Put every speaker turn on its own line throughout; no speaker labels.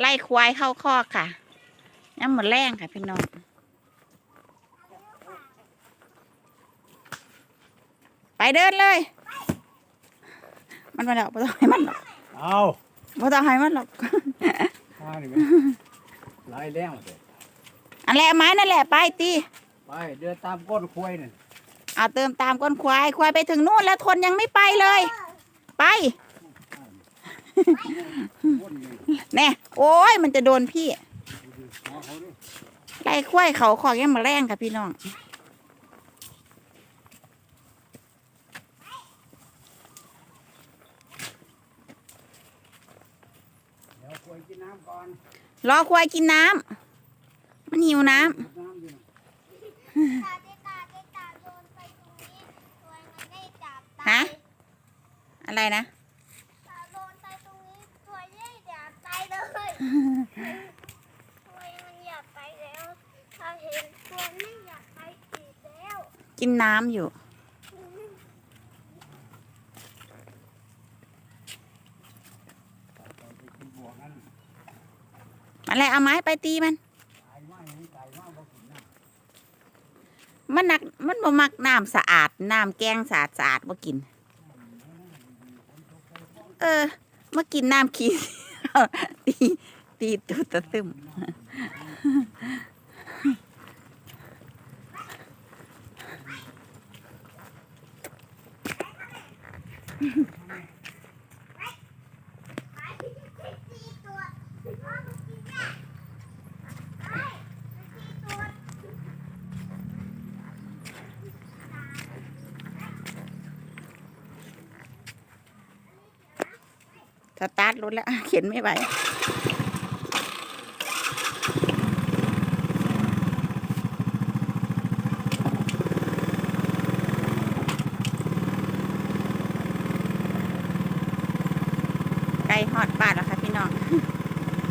ไล่ควายเข้าคอกค่ะน้ำหมดแรงค่ะพี่น้องไปเดินเลย มันมาแล้วไม่ต้องให้มันหรอก
เอา
ไม่ต้องให้มันหรอก
มาดิไหมไล่แรงมาเถอะ
อันแหละไม้นั่นแหละไปตี
ไปเดินตามก้นควายนี่
เอาเติมตามก้นควายควายไปถึงนู่นแล้วทนยังไม่ไปเลย ไป
ก้นนี่
แน่โอ้ยมันจะโดนพี่
หาเขาดิ
ไล่ควายเขาขอกยังมาแรงค่ะพี่น้อง
เดี๋ยวควายกินน้ำก่อน
รอควายกินน้ำมันหิวน้ำ
กินน้ำดิ
ตาเด็กตาเด็กตาโยนไปตรงนี้ตัวมันได้จับตา
ฮะอะไรนะ
ตาโยนไปตรงนี้ตัวได้จับตาย เลยตัวมันอยากไปแล้วถ้าเห็นตัวไม่อยากไปอีกแล้ว
กินน้ำอยู่ อะไรเอาไม้ไปตีมัน
มัน
หนักมันบ่มักน้ำสะอาดน้ำแกงสะอาดสะอาดบ่กิน เออมากินน้ำขี้ ตีตีตุตะตึม
อืมตีตัวพ่อมันกินเนี่ยไปมันตีตัว
ส ตาร์ทรถแล้วเข็นไม่ไหวไก่ฮอดบาดแล้วค่ะพี่น้อง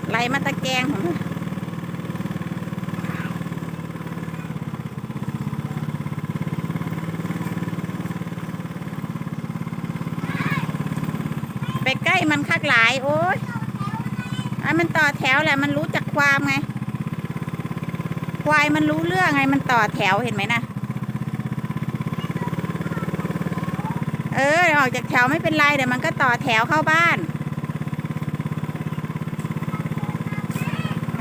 ไล่มาตะแกงของมันไปใก ล้มันคักหลาย โอ้ยไอ้มันต่อแถวแหละมันรู้จักความไง ควายมันรู้เรื่องไง มันต่อแถวเห็นไหมนะเออออกจากแถวไม่เป็นไรเดี๋ยวมันก็ต่อแถวเข้าบ้าน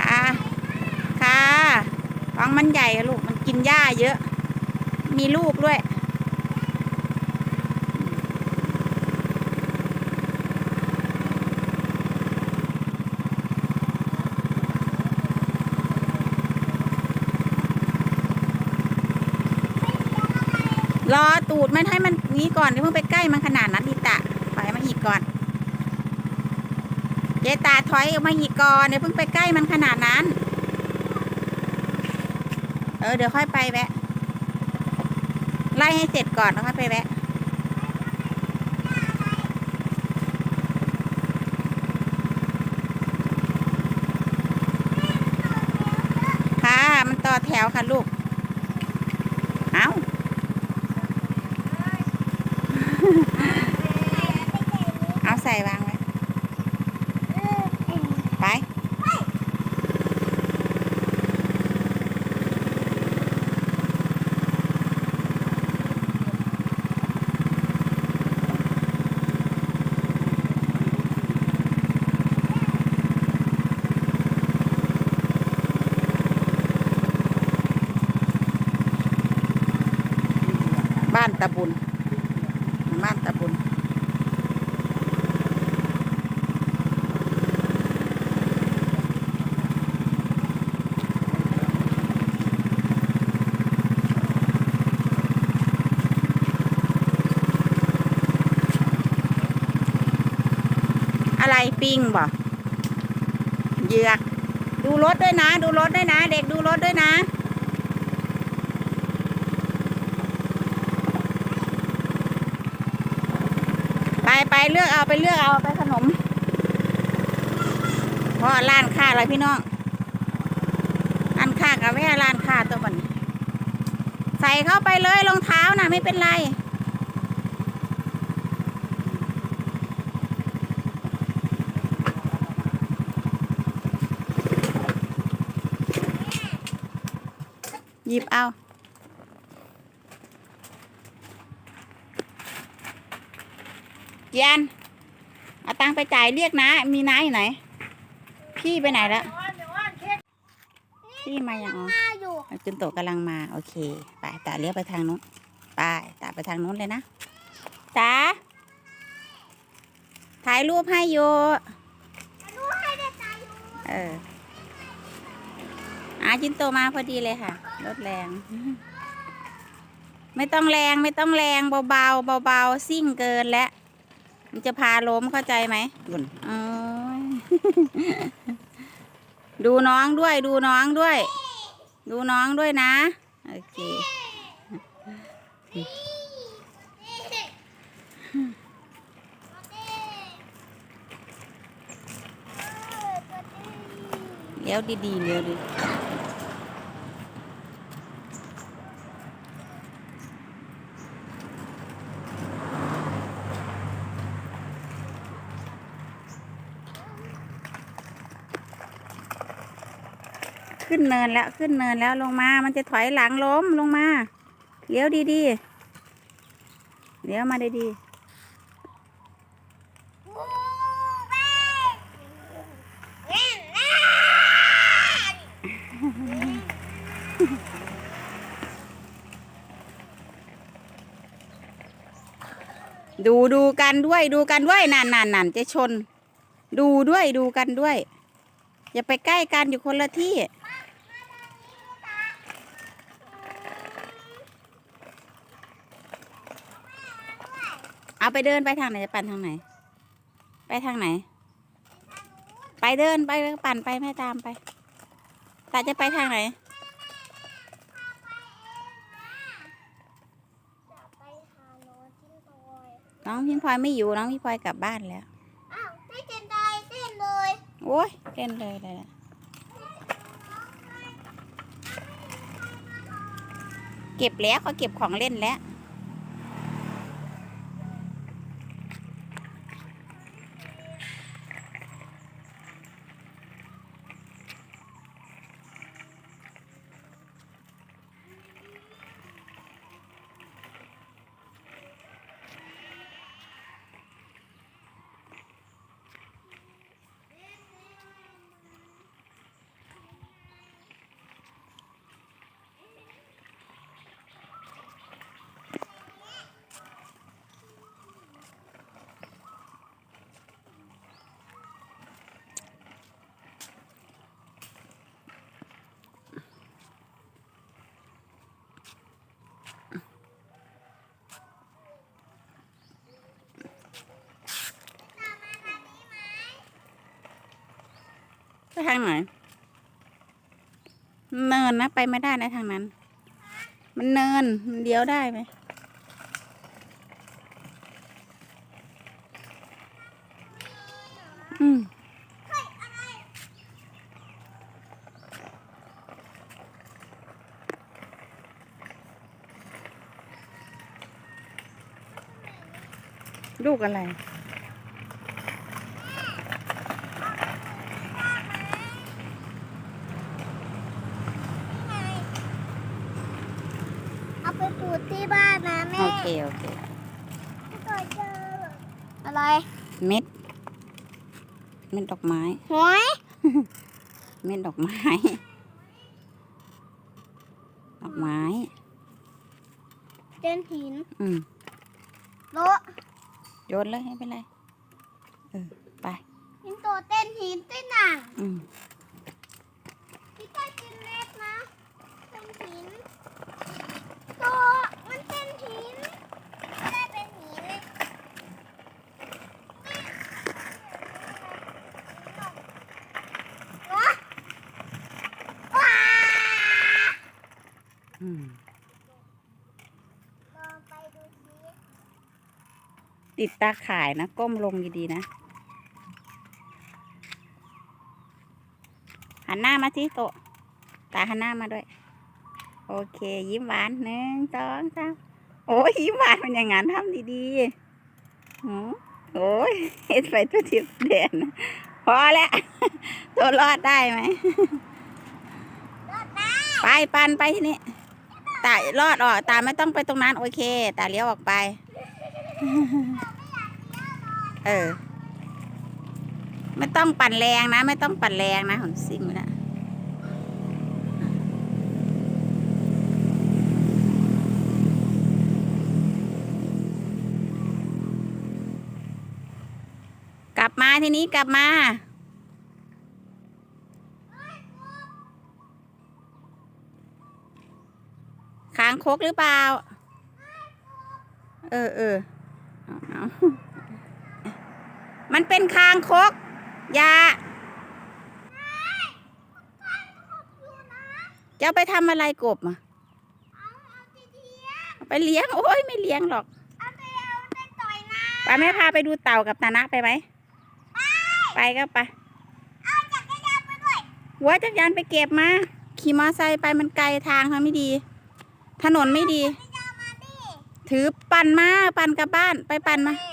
ค่ะค่ะฟังมันใหญ่ลูกมันกินหญ้าเยอะ มีลูกด้วย รอ ตูดมันให้มันนี้ก่อนเดี๋ยวเพิ่งไปใกล้มันขนาดนั้นดิตะถอยมาอีกก่อนเจตาถอยออกมาอีกก่อนเดี๋ยวเพิ่งไปใกล้มันขนาดนั้น เออเดี๋ยวค่อยไปแวะ ไล่ให้เสร็จก่อนแล้วค่อยไปแวะค่ะมันต่อแถวค่ะลูก เอา เอาใส่วางไว้ ไป บ้าน ตะบุญบ้านตะบุญอะไรปิ้งบ่เหยือก ดูรถด้วยนะ ดูรถด้วยนะ เด็กดูรถ ไปเลือกเอาไปเลือกเอาไปขนมเพราะร้านค้าอะไรพี่น้องร้านค้ากัาแม่ร้านค้าตัวมันใส่เข้าไปเลยรองเท้านะไม่เป็นไรหยิบเอา เจียนเอาตังไปจ่ายเรียกนะ มีน้าอยู่ไหน พี่ไปไหนแล้วพี่มาอย่างอ๋อจุนโตกำลังมา โอเค ไปตาเลี้ยวไปทางนู้น ไปตาไปทางนู้นเลยนะตาถ่ายรูปให้อยู่
ดูให้ได้ใจอยู่
เอออาจินโตมาพอดีเลยค่ะรถแรง ไม่ต้องแรงไม่ต้องแรงเบาๆเบาๆซิ่งเกินแล้ว มันจะพาล้มเข้าใจไหมบุญโอ้ยดูน้องด้วย ดูน้องด้วย ดูน้องด้วยนะ โอเค เลี้ยวดีๆเลี้ยวดี นเนินแล้วขึ้นเนินแล้วลงมา มันจะถอยหลังล้มลงมาเลี้ยวดีๆเลี้ยวมาดีๆดูดูกันด้วยดูกันด้วยนั่นนั่นนั่นจะชน ดูด้วยดูกันด้วย อย่าไปใกล้กันอยู่คนละที่ เอาไปเดินไปทางไหนจะปั่นทางไหน ไปทางไหน ไปเดินไปปั่นไปไม่ตามไปตาจะไปทางไหน
จะไปหาน้องจิ้งจอย
น้องพิงพลอยไม่อยู่น้องพิงพลอยกลับบ้านแล้ว
อ้าวไม่เต้นได้เต้นเลย
โอ้ยเล่นเลยเลยล่ะเก็บแล้วเขาเก็บของเล่นแล้วางไหน เนินนะ ไปไม่ได้นะทางนั้น มันเนินมันเลี้ยวได้ไหมอืมลูกอะไร
เอา ไปปลูกที่บ้านนะแม่
โอเคโอเค
ก็เจออะไร
เม็ด เม็ดดอกไม้
หวย
เม็ดดอกไม้ ดอกไม้
เต้นหิน
อืม
โละ
โยนเลยให้เป็นไรเออไป
หินโตเต้นหินเต้นหนัง
อืม
พี่ต้อยกินเล็บนะเต้นหิน โตมันเต้นหินไม่ได้เป็นหินวะว้า
อืม
ลองไปดูสิ
ติดตาข่ายนะ ก้มลงดีๆนะ หันหน้ามาที่โต๊ะตาหันหน้ามาด้วย โอเค ยิ้มหวานหนึ่งสองสามโอ้ยยิ้มหวานมันอย่างงั้นทำดีๆหือโอ้ยเฮ็ดไปตัวทิพย์เด่นพอแล้วตัวรอดได้ไหม
รอดได้
ไปปันไปที่นี่
ไตา
รอดออกตาไม่ต้องไปตรงนั้นโอเค ตาเลี้ยวออกไป เออ ไม่ต้องปั่นแรงนะ ไม่ต้องปั่นแรงนะของซิ่งนะกลับมา ทีนี้กลับมาค้างคกหรือเปล่า เออเออเอาเอามันเป็นคางคกอยาจะเอาไปทำอะไรกบอะ
เอาเอาทีๆอะ
เอาไปเลี้ยง โอ้ยไม่เลี้ยงหรอก
เอาไปเอาไปต่อยนะ
ไปแม่พาไปดูเต่ากับตานะไปไหม ไปก็ไป
เอาจักรยานไปด้วย
หัวจักรยานไปเก็บมา ขี่มอไซค์ไปมันไกลทางทางไม่ดี ถนนไม่ดี
จักรยานมาดิ
ถือปั่นมาปั่นกลับบ้านไปปั่นมา
แม่